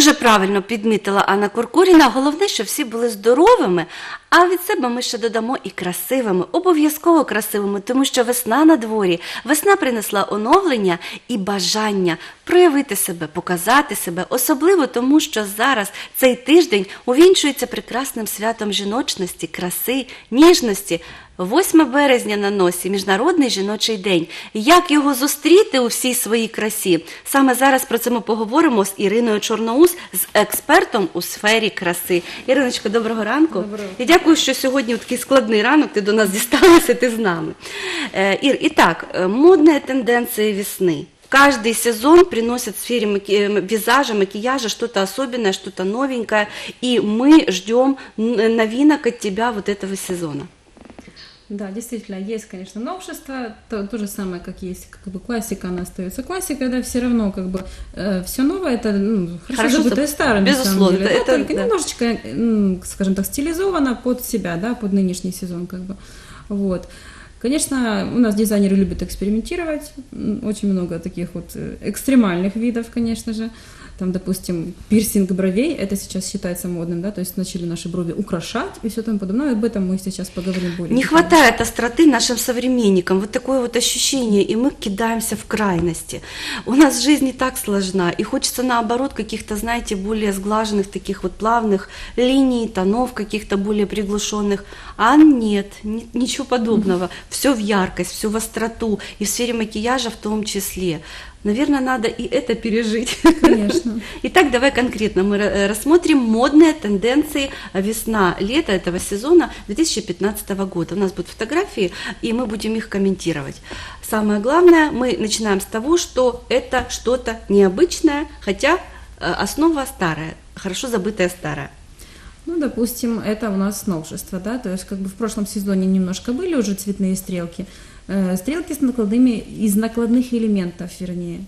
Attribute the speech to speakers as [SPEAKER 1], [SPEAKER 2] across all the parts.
[SPEAKER 1] дуже правильно підмітила Анна Куркуріна. Головне, щоб всі були здоровими. А від себе ми ще додамо і красивими, обов'язково красивими, тому що весна на дворі. Весна принесла оновлення і бажання проявити себе, показати себе, особливо тому, що зараз цей тиждень увінчується прекрасним святом жіночності, краси, ніжності. 8 березня на носі Міжнародний жіночий день. Як його зустріти у всій своїй красі? Саме зараз про це ми поговоримо з Іриною Чорноус, з експертом у сфері краси. Іриночко, доброго ранку.
[SPEAKER 2] Доброго.
[SPEAKER 1] І дякую, що сьогодні в такий складний ранок ти до нас дісталася, ти з нами. Э, Ир, итак, э, модные тенденции весны. Каждый сезон приносит в сфере маки- э, визажа, макияжа что-то особенное, что-то новенькое, и мы ждем н- новинок от тебя вот этого сезона.
[SPEAKER 2] Да, действительно, есть, конечно, новшество, то, то же самое, как есть как бы классика, она остается классикой, да, все равно как бы все новое, это ну, хорошо,
[SPEAKER 1] Хорошо,
[SPEAKER 2] забытое
[SPEAKER 1] за-
[SPEAKER 2] старое, на
[SPEAKER 1] безусловно,
[SPEAKER 2] самом деле,
[SPEAKER 1] это-
[SPEAKER 2] да, только
[SPEAKER 1] да.
[SPEAKER 2] немножечко, скажем так, стилизовано под себя, да, под нынешний сезон, как бы, вот. Конечно, у нас дизайнеры любят экспериментировать, очень много таких вот э, экстремальных видов, конечно же, там, допустим, пирсинг бровей, это сейчас считается модным, да, то есть начали наши брови украшать и все тому подобное, об этом мы сейчас поговорим более
[SPEAKER 1] Не хватает остроты нашим современникам, вот такое вот ощущение, и мы кидаемся в крайности. У нас жизнь не так сложна, и хочется наоборот каких-то, знаете, более сглаженных, таких вот плавных линий, тонов каких-то более приглушенных. А нет, ни- ничего подобного. Все в яркость, все в остроту, и в сфере макияжа в том числе. Наверное, надо и это пережить.
[SPEAKER 2] Конечно.
[SPEAKER 1] Итак, давай конкретно мы э, рассмотрим модные тенденции весна-лето этого сезона 2015 года. У нас будут фотографии, и мы будем их комментировать. Самое главное, мы начинаем с того, что это что-то необычное, хотя э, основа старая, хорошо забытая старая.
[SPEAKER 2] Ну, допустим, это у нас новшество, да, то есть как бы в прошлом сезоне немножко были уже цветные стрелки, Э, стрелки с накладными, из накладных элементов, вернее.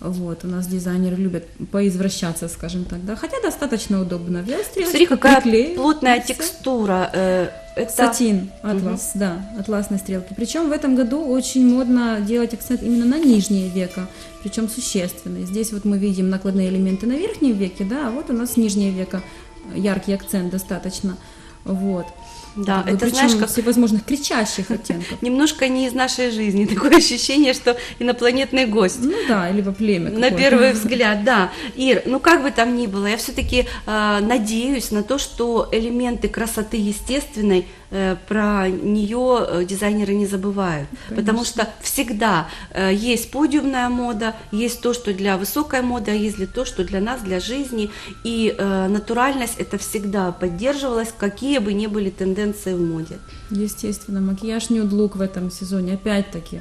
[SPEAKER 2] Вот, у нас дизайнеры любят поизвращаться, скажем так, да, хотя достаточно удобно. Взял стрелочку,
[SPEAKER 1] Смотри, какая
[SPEAKER 2] приклеил,
[SPEAKER 1] плотная
[SPEAKER 2] и всё.
[SPEAKER 1] текстура. э, Это...
[SPEAKER 2] Сатин, атлас, да, атласной стрелки. Причем в этом году очень модно делать акцент именно на нижнее веко, причем существенный. Здесь вот мы видим накладные элементы на верхнем веке, да, а вот у нас нижнее веко, яркий акцент достаточно. Вот.
[SPEAKER 1] Да,
[SPEAKER 2] бы
[SPEAKER 1] это
[SPEAKER 2] причем
[SPEAKER 1] знаешь, как
[SPEAKER 2] всевозможных кричащих оттенков.
[SPEAKER 1] немножко не из нашей жизни. Такое ощущение, что инопланетный гость.
[SPEAKER 2] Ну да, либо племя.
[SPEAKER 1] На первый взгляд, да. Ир, ну как бы там ни было, я все-таки надеюсь на то, что элементы красоты естественной э, про нее э, дизайнеры не забывают, потому что всегда э, есть подиумная мода, есть то, что для высокой моды, а есть ли то, что для нас, для жизни, и э, натуральность это всегда поддерживалась, какие бы ни были тенденции в моде.
[SPEAKER 2] Естественно, макияж nude look в этом сезоне опять-таки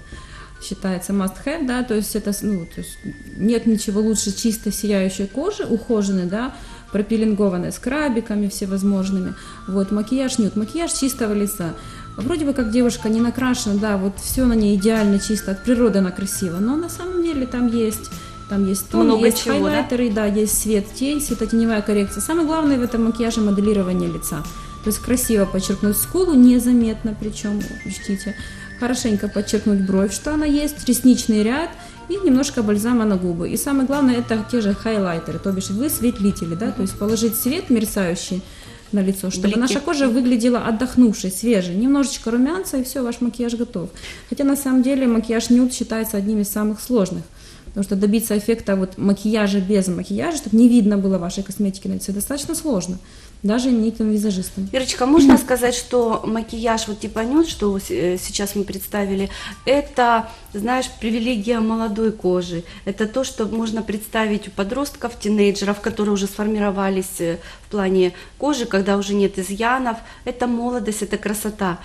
[SPEAKER 2] считается must have, да, то есть это, ну, то есть нет ничего лучше чисто сияющей кожи, ухоженной, да, пропилингованной скрабиками всевозможными, вот, макияж нюд, макияж чистого лица, вроде бы как девушка не накрашена, да, вот все на ней идеально чисто, от природы она красива, но на самом деле там есть там есть тон,
[SPEAKER 1] Много
[SPEAKER 2] есть
[SPEAKER 1] чего, да?
[SPEAKER 2] хайлайтеры, да, есть свет, тень, светотеневая коррекция. Самое главное в этом макияже моделирование лица. То есть красиво подчеркнуть скулу, незаметно причем, учтите. Хорошенько подчеркнуть бровь, что она есть, ресничный ряд и немножко бальзама на губы. И самое главное, это те же хайлайтеры, то бишь высветлители, да, то есть положить свет мерцающий на лицо, чтобы
[SPEAKER 1] Блики.
[SPEAKER 2] наша кожа выглядела отдохнувшей, свежей. Немножечко румянца, и все, ваш макияж готов. Хотя на самом деле макияж нюд считается одним из самых сложных. Потому что добиться эффекта вот макияжа без макияжа, чтобы не видно было вашей косметики на лице, достаточно сложно. Даже именитым визажистам.
[SPEAKER 1] Ирочка, можно сказать, что макияж вот типа нюд, что э, сейчас мы представили, это, знаешь, привилегия молодой кожи. Это то, что можно представить у подростков, тинейджеров, которые уже сформировались э, в плане кожи, когда уже нет изъянов. Это молодость, это красота.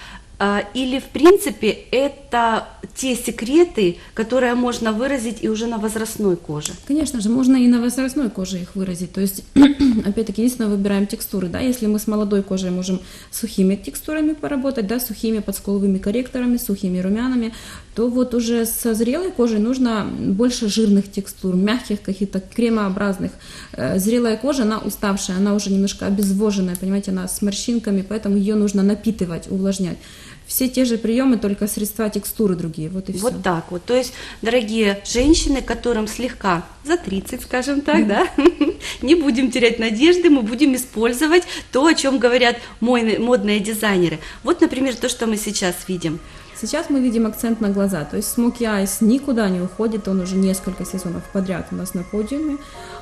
[SPEAKER 1] А, Или, в принципе, это те секреты, которые можно выразить и уже на возрастной коже.
[SPEAKER 2] Конечно же, можно и на возрастной коже их выразить. То есть, опять-таки, единственное, выбираем текстуры. Да? Если мы с молодой кожей можем сухими текстурами поработать, да, сухими подскуловыми корректорами, сухими румянами, то вот уже со зрелой кожей нужно больше жирных текстур, мягких каких-то кремообразных. Э, Зрелая кожа, она уставшая, она уже немножко обезвоженная, понимаете, она с морщинками, поэтому ее нужно напитывать, увлажнять. Все те же приемы, только средства текстуры другие. Вот и все.
[SPEAKER 1] Вот так вот. То есть, дорогие женщины, которым слегка за 30, скажем так, да, не будем терять надежды, мы будем использовать то, о чем говорят модные дизайнеры. Вот, например, то, что мы сейчас видим.
[SPEAKER 2] Сейчас мы видим акцент на глаза, то есть Smoky Eyes никуда не уходит, он уже несколько сезонов подряд у нас на подиуме.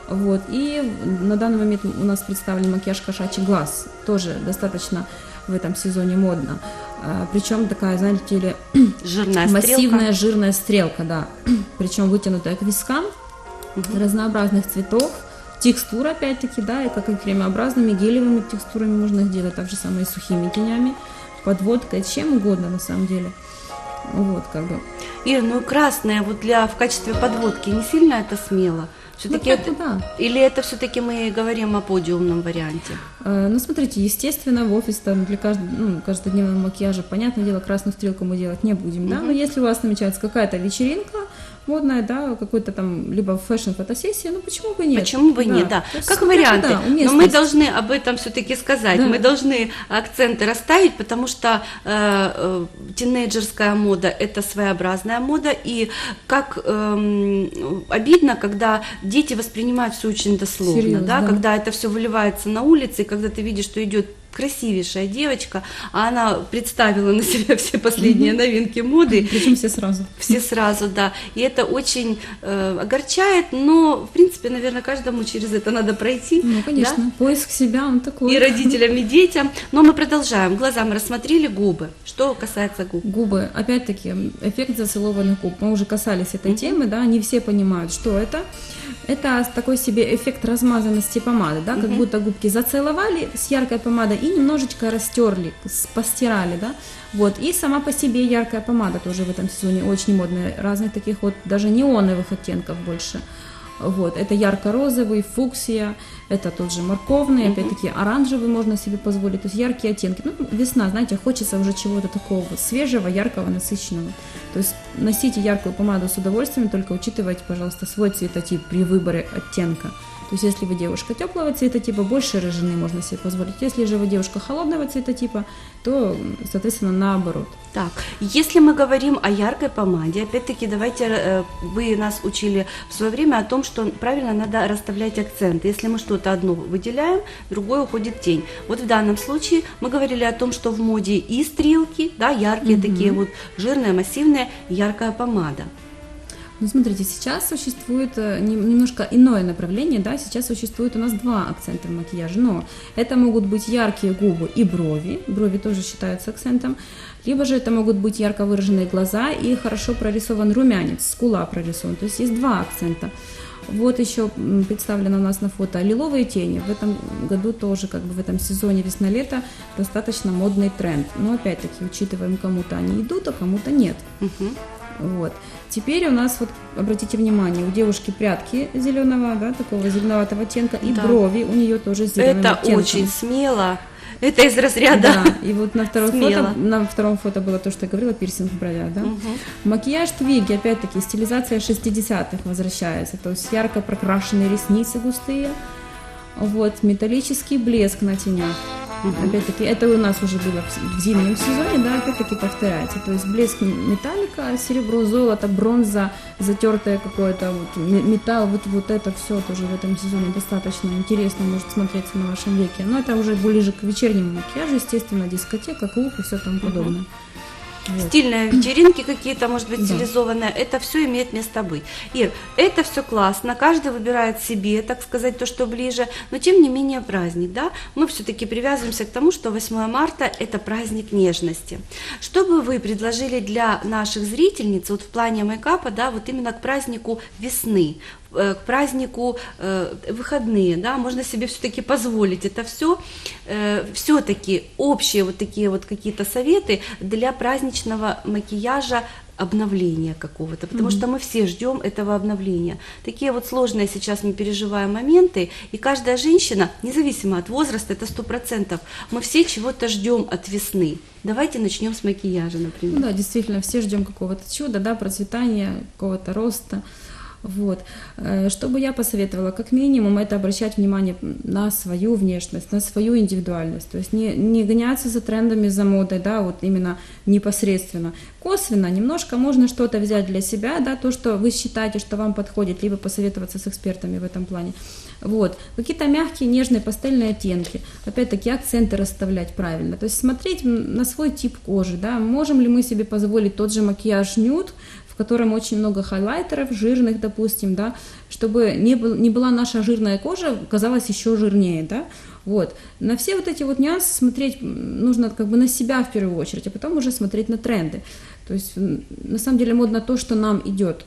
[SPEAKER 2] Вот. И на данный момент у нас представлен макияж кошачий глаз, тоже достаточно в этом сезоне модно. А, Причем такая, знаете ли,
[SPEAKER 1] Жирная
[SPEAKER 2] массивная
[SPEAKER 1] стрелка.
[SPEAKER 2] жирная стрелка, да. Причем вытянутая к вискам, разнообразных цветов. Текстура, опять-таки, да, и как и кремообразными, гелевыми текстурами можно их делать, так же самое и сухими тенями, подводкой, чем угодно на самом деле. Вот, как бы.
[SPEAKER 1] Ир, ну красная вот для в качестве подводки не сильно это смело? Все-таки
[SPEAKER 2] Ну, бы да.
[SPEAKER 1] Или это все-таки мы говорим о подиумном варианте?
[SPEAKER 2] Э, Ну, смотрите, естественно, в офис там для кажд... ну, каждодневного макияжа, понятное дело, красную стрелку мы делать не будем, да, но если у вас намечается какая-то вечеринка модная, да, какой-то там, либо фэшн-фотосессия, ну, почему бы нет?
[SPEAKER 1] Почему бы нет, да.
[SPEAKER 2] Есть,
[SPEAKER 1] Как варианты.
[SPEAKER 2] куда,
[SPEAKER 1] Но мы должны об этом все-таки сказать.
[SPEAKER 2] Да.
[SPEAKER 1] Мы должны акценты расставить, потому что э, э, тинейджерская мода – это своеобразная мода. И как эм, обидно, когда дети воспринимают все очень дословно.
[SPEAKER 2] Серьезно,
[SPEAKER 1] да?
[SPEAKER 2] да.
[SPEAKER 1] Когда это все выливается на улице, и когда ты видишь, что идет красивейшая девочка, а она представила на себя все последние новинки моды,
[SPEAKER 2] Причем все сразу.
[SPEAKER 1] все сразу, да. И это очень э, огорчает, но, в принципе, наверное, каждому через это надо пройти.
[SPEAKER 2] Ну,
[SPEAKER 1] да?
[SPEAKER 2] конечно, поиск себя, он такой.
[SPEAKER 1] И родителям, и детям. Но мы продолжаем. Глаза мы рассмотрели, губы. Что касается губ.
[SPEAKER 2] Губы, опять-таки, эффект зацелованных губ. Мы уже касались этой темы, да, не все понимают, что это. Это такой себе эффект размазанности помады, да, как будто губки зацеловали с яркой помадой и немножечко растерли, постирали, да. Вот, и сама по себе яркая помада тоже в этом сезоне очень модная, разных таких вот даже неоновых оттенков больше. Вот, это ярко-розовый, фуксия, это тот же морковный, опять-таки оранжевый можно себе позволить, то есть яркие оттенки. Ну, весна, знаете, хочется уже чего-то такого свежего, яркого, насыщенного. То есть носите яркую помаду с удовольствием, только учитывайте, пожалуйста, свой цветотип при выборе оттенка. То есть если вы девушка теплого цветотипа, больше рыжины можно себе позволить. Если же вы девушка холодного цветотипа, то, соответственно, наоборот.
[SPEAKER 1] Так, если мы говорим о яркой помаде, опять-таки давайте, э, вы нас учили в свое время о том, что правильно надо расставлять акценты. Если мы что-то одно выделяем, другое уходит тень. Вот в данном случае мы говорили о том, что в моде и стрелки, да, яркие такие вот жирные, массивные, яркая помада.
[SPEAKER 2] Ну, смотрите, сейчас существует э, нем- немножко иное направление, да, сейчас существует у нас два акцента в макияже, но это могут быть яркие губы и брови, брови тоже считаются акцентом, либо же это могут быть ярко выраженные глаза и хорошо прорисован румянец, скула прорисован, то есть есть два акцента. Вот еще представлено у нас на фото лиловые тени. В этом году тоже, как бы в этом сезоне весна-лето, достаточно модный тренд. Но опять-таки, учитываем, кому-то они идут, а кому-то нет.
[SPEAKER 1] Мгм.
[SPEAKER 2] Вот. Теперь у нас вот, обратите внимание, у девушки прятки зеленого, да, такого зеленоватого оттенка, и
[SPEAKER 1] Да.
[SPEAKER 2] брови у нее тоже с зеленым
[SPEAKER 1] Это
[SPEAKER 2] оттенком.
[SPEAKER 1] очень смело. Это из разряда.
[SPEAKER 2] Да, и вот на втором,
[SPEAKER 1] Смело.
[SPEAKER 2] фото, на втором фото было то, что я говорила, пирсинг в бровях, да. Макияж твиги, опять-таки, стилизация 60-х возвращается, то есть ярко прокрашенные ресницы густые, вот, металлический блеск на тенях. Опять-таки, это у нас уже было в зимнем сезоне, да, опять-таки повторяется. То есть блеск металлика, серебро, золото, бронза, затертое какое-то вот, ме- металл, вот, вот это все тоже в этом сезоне достаточно интересно может смотреться на вашем веке. Но это уже ближе к вечернему макияжу, естественно, дискотека, клуб и все тому подобное. Вот.
[SPEAKER 1] Стильные вечеринки какие-то, может быть,
[SPEAKER 2] Да.
[SPEAKER 1] стилизованные, это все имеет место быть. Ир, это все классно, каждый выбирает себе, так сказать, то, что ближе, но тем не менее праздник, да, мы все-таки привязываемся к тому, что 8 марта – это праздник нежности. Что бы вы предложили для наших зрительниц, вот в плане мейкапа, да, вот именно к празднику весны, к празднику э, выходные, да, можно себе все-таки позволить это все, все-таки общие вот такие вот какие-то советы для праздничного макияжа обновления какого-то, потому что мы все ждем этого обновления. Такие вот сложные сейчас мы переживаем моменты, и каждая женщина, независимо от возраста, это сто процентов, мы все чего-то ждем от весны. Давайте начнем с макияжа,
[SPEAKER 2] Ну
[SPEAKER 1] например.
[SPEAKER 2] да, действительно, все ждем какого-то чуда, да, процветания, какого-то роста. Вот. Э, Что бы я посоветовала? Как минимум это обращать внимание на свою внешность, на свою индивидуальность. То есть не, не гоняться за трендами, за модой, да, вот именно непосредственно. Косвенно немножко можно что-то взять для себя, да, то, что вы считаете, что вам подходит, либо посоветоваться с экспертами в этом плане. Вот. Какие-то мягкие, нежные пастельные оттенки. Опять-таки акценты расставлять правильно. То есть смотреть на свой тип кожи, да, можем ли мы себе позволить тот же макияж нюд, котором очень много хайлайтеров, жирных, допустим, да, чтобы не, был, не была наша жирная кожа, казалась еще жирнее, да, вот. На все вот эти вот нюансы смотреть нужно как бы на себя в первую очередь, а потом уже смотреть на тренды. То есть на самом деле модно то, что нам идет.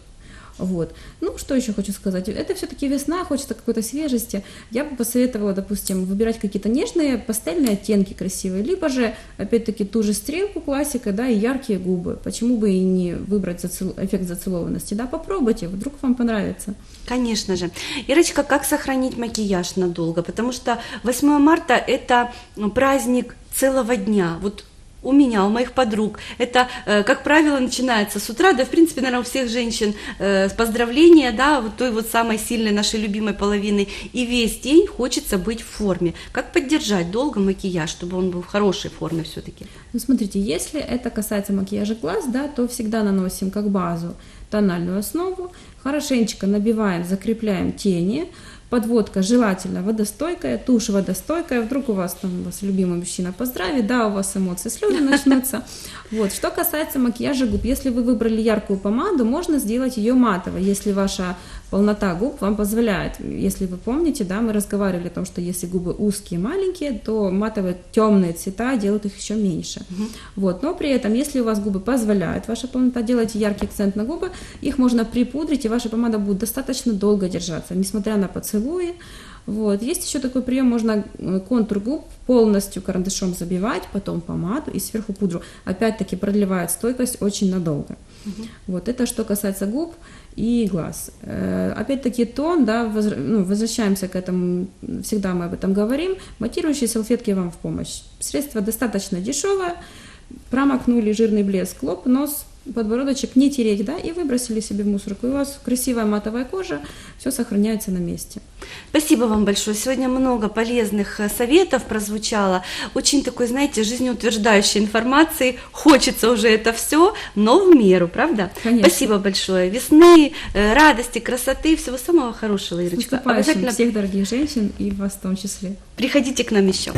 [SPEAKER 2] Вот. Ну, что еще хочу сказать? Это все-таки весна, хочется какой-то свежести. Я бы посоветовала, допустим, выбирать какие-то нежные пастельные оттенки красивые, либо же, опять-таки, ту же стрелку классика, да, и яркие губы. Почему бы и не выбрать зацел- эффект зацелованности? Да, попробуйте, вдруг вам понравится.
[SPEAKER 1] Конечно же. Ирочка, как сохранить макияж надолго? Потому что 8 марта – это праздник целого дня. Вот у меня, у моих подруг. Это, э, как правило, начинается с утра, да, в принципе, наверное, у всех женщин э, поздравления, да, вот той вот самой сильной нашей любимой половины. И весь день хочется быть в форме. Как поддержать долго макияж, чтобы он был в хорошей форме все-таки?
[SPEAKER 2] Ну, смотрите, если это касается макияжа глаз, да, то всегда наносим как базу тональную основу, хорошенечко набиваем, закрепляем тени, подводка желательно водостойкая, тушь водостойкая, вдруг у вас там вас любимый мужчина поздравит, да, у вас эмоции, слезы начнутся. Вот, что касается макияжа губ, если вы выбрали яркую помаду, можно сделать ее матовой, если ваша полнота губ вам позволяет. Если вы помните, да, мы разговаривали о том, что если губы узкие, маленькие, то матовые темные цвета делают их еще меньше. Вот, но при этом, если у вас губы позволяют, ваша полнота, делайте яркий акцент на губы, их можно припудрить, и ваша помада будет достаточно долго держаться, несмотря на поцелуи. Вот. Есть еще такой прием, можно э, контур губ полностью карандашом забивать, потом помаду и сверху пудру. Опять-таки продлевает стойкость очень надолго. Вот это что касается губ и глаз. Э, Опять-таки тон, да, возра- ну, возвращаемся к этому, всегда мы об этом говорим. Матирующие салфетки вам в помощь. Средство достаточно дешевое, промокнули жирный блеск, лоб, нос, подбородочек не тереть, да, и выбросили себе в мусорку. И у вас красивая матовая кожа, все сохраняется на месте.
[SPEAKER 1] Спасибо вам большое. Сегодня много полезных э, советов прозвучало. Очень такой, знаете, жизнеутверждающей информации. Хочется уже это все, но в меру, правда?
[SPEAKER 2] Конечно.
[SPEAKER 1] Спасибо большое. Весны, э, радости, красоты, всего самого хорошего, Ирочка.
[SPEAKER 2] наступающим всех дорогих женщин и вас в том числе.
[SPEAKER 1] приходите к нам еще.